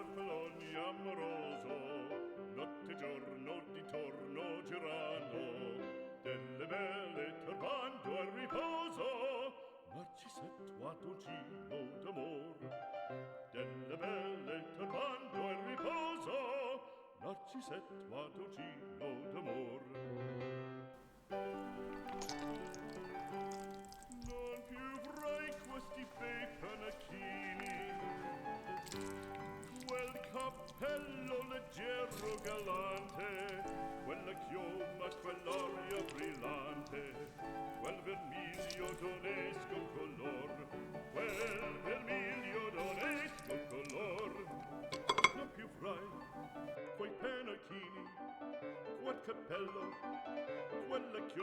farfalloni amoroso notte e giorno di torno girano delle belle turbando al riposo narcisetto ad un giro d'amor. Delle belle turbando al riposo narcisetto ad un giro d'amor chioma, quell'aria brillante, quel vermiglio d'onesco color, quel vermiglio d'onesco color. Non più frai, quei penachini, quel cappello, quella chioma,